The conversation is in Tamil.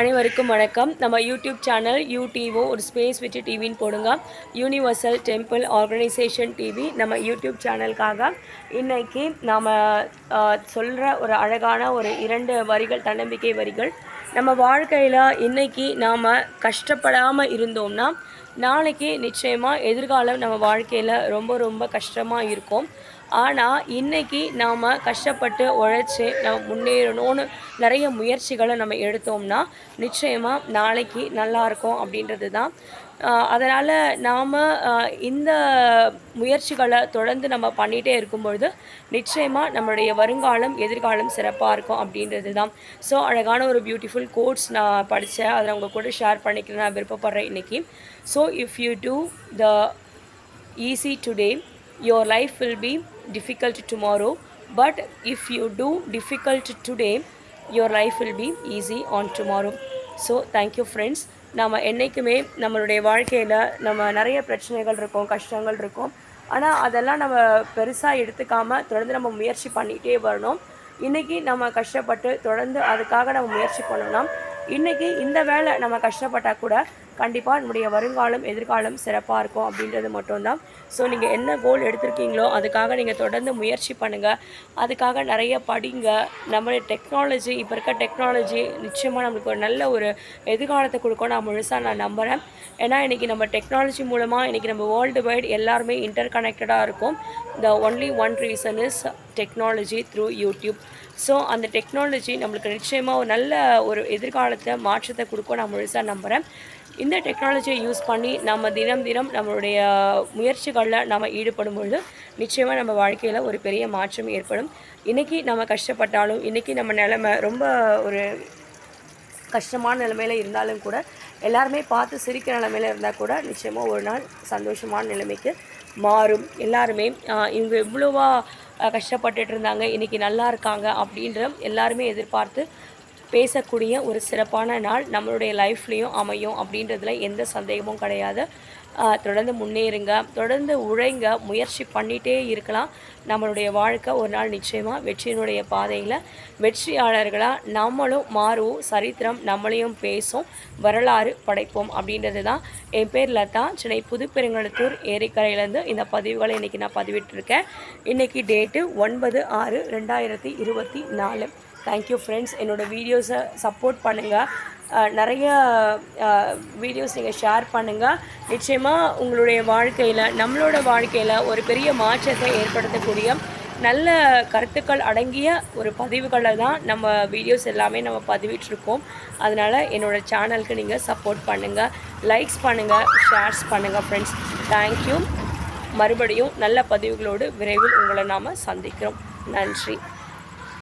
அனைவருக்கும் வணக்கம். நம்ம யூடியூப் சேனல் யூடிஓ ஒரு ஸ்பேஸ் வச்சு டிவின்னு போடுங்க. யூனிவர்சல் டெம்பிள் ஆர்கனைசேஷன் டிவி நம்ம யூடியூப் சேனலுக்காக இன்றைக்கி நாம் சொல்கிற ஒரு அழகான ஒரு இரண்டு வரிகள் தன்னம்பிக்கை வரிகள். நம்ம வாழ்க்கையில் இன்றைக்கி நாம் கஷ்டப்படாமல் இருந்தோம்னா நாளைக்கு நிச்சயமாக எதிர்காலம் நம்ம வாழ்க்கையில் ரொம்ப ரொம்ப கஷ்டமாக இருக்கும். ஆனால் இன்னைக்கு நாம் கஷ்டப்பட்டு உழைச்சி நம்ம முன்னேறணும்னு நிறைய முயற்சிகளை நம்ம எடுத்தோம்னா நிச்சயமாக நாளைக்கு நல்லா இருக்கும் அப்படின்றது தான் அதனால் நாம் இந்த முயற்சிகளை தொடர்ந்து நம்ம பண்ணிகிட்டே இருக்கும்பொழுது நிச்சயமாக நம்மளுடைய வருங்காலம் எதிர்காலம் சிறப்பாக இருக்கும் அப்படின்றது தான் ஸோ அழகான ஒரு பியூட்டிஃபுல் கோட்ஸ் நான் படித்தேன் அதை உங்கள் கூட ஷேர் பண்ணிக்கிறேன். நான் விருப்பப்படுறேன் இன்றைக்கி so if you do the easy today your life will be difficult tomorrow but if you do difficult today your life will be easy on tomorrow. So thank you friends நம்ம என்றைக்குமே நம்மளுடைய வாழ்க்கையில் நம்ம நிறைய பிரச்சனைகள் இருக்கும் கஷ்டங்கள் இருக்கும். ஆனால் அதெல்லாம் நம்ம பெருசாக எடுத்துக்காமல் தொடர்ந்து நம்ம முயற்சி பண்ணிகிட்டே வரணும். இன்றைக்கி நம்ம கஷ்டப்பட்டு தொடர்ந்து அதுக்காக நம்ம முயற்சி பண்ணோம்னா இன்றைக்கி இந்த வேலை நம்ம கஷ்டப்பட்டால் கூட கண்டிப்பாக நம்முடைய வருங்காலம் எதிர்காலம் சிறப்பாக இருக்கும் அப்படின்றது மட்டும்தான். ஸோ நீங்கள் என்ன கோல் எடுத்திருக்கீங்களோ அதுக்காக நீங்கள் தொடர்ந்து முயற்சி பண்ணுங்கள் அதுக்காக நிறைய படிங்க. நம்மளுடைய டெக்னாலஜி இப்போ இருக்க டெக்னாலஜி நிச்சயமாக நம்மளுக்கு ஒரு நல்ல ஒரு எதிர்காலத்தை கொடுக்கும். நான் முழுசாக நான் நம்புகிறேன் ஏன்னா இன்றைக்கி நம்ம டெக்னாலஜி மூலமாக இன்றைக்கி நம்ம வேர்ல்டு வைட் எல்லாருமே இன்டர் கனெக்டடாக இருக்கும். The only one reason is technology through YouTube so அந்த டெக்னாலஜி நம்மளுக்கு நிச்சயமாக ஒரு நல்ல ஒரு எதிர்காலத்தை மாற்றத்தை கொடுக்கும். நான் முழுசாக நம்புகிறேன் இந்த டெக்னாலஜியை யூஸ் பண்ணி நம்ம தினம் தினம் நம்மளுடைய முயற்சிகளில் நம்ம ஈடுபடும் பொழுது நிச்சயமாக நம்ம வாழ்க்கையில் ஒரு பெரிய மாற்றம் ஏற்படும். இன்றைக்கி நம்ம கஷ்டப்பட்டாலும் இன்றைக்கி நம்ம நிலமை ரொம்ப ஒரு கஷ்டமான நிலைமையில் இருந்தாலும் கூட எல்லாருமே பார்த்து சிரிக்கிற நிலைமையில் இருந்தால் கூட நிச்சயமாக ஒரு நாள் சந்தோஷமான நிலைமைக்கு மாறும். எல்லாருமே இவங்க இவ்வளோவா கஷ்டப்பட்டுட்டு இருந்தாங்க இன்றைக்கி நல்லா இருக்காங்க அப்படின்ற எல்லாருமே எதிர்பார்த்து பேசக்கூடிய ஒரு சிறப்பான நாள் நம்மளுடைய லைஃப்லேயும் அமையும் அப்படின்றதுல எந்த சந்தேகமும் கிடையாது. தொடர்ந்து முன்னேறுங்க தொடர்ந்து உழைங்க முயற்சி பண்ணிகிட்டே இருக்கலாம். நம்மளுடைய வாழ்க்கை ஒரு நாள் நிச்சயமாக வெற்றியினுடைய பாதையில். வெற்றியாளர்களாக நம்மளும் மாறுவோம் சரித்திரம் நம்மளையும் பேசும் வரலாறு படைப்போம் அப்படின்றது தான் என் பேர் லதா சென்னை புதுப்பெருங்கலத்தூர் ஏரிக்கரையிலேருந்து இந்த பதிவுகளை இன்றைக்கி நான் பதிவிட்டிருக்கேன். இன்றைக்கி டேட்டு ஒன்பது ஆறு ரெண்டாயிரத்தி இருபத்தி நாலு. தேங்க்யூ ஃப்ரெண்ட்ஸ் என்னோடய வீடியோஸை சப்போர்ட் பண்ணுங்கள் நிறைய வீடியோஸ் நீங்கள் ஷேர் பண்ணுங்கள் நிச்சயமாக உங்களுடைய வாழ்க்கையில் நம்மளோட வாழ்க்கையில் ஒரு பெரிய மாற்றத்தை ஏற்படுத்தக்கூடிய நல்ல கருத்துக்கள் அடங்கிய ஒரு பதிவுகளை தான் நம்ம வீடியோஸ் எல்லாமே நம்ம பதிவிட்டிருக்கோம். அதனால் என்னோடய சேனலுக்கு நீங்கள் சப்போர்ட் பண்ணுங்கள் லைக்ஸ் பண்ணுங்கள் ஷேர்ஸ் பண்ணுங்கள் ஃப்ரெண்ட்ஸ் தேங்க்யூ மறுபடியும் நல்ல பதிவுகளோடு விரைவில் உங்களை நாம் சந்திக்கிறோம். நன்றி.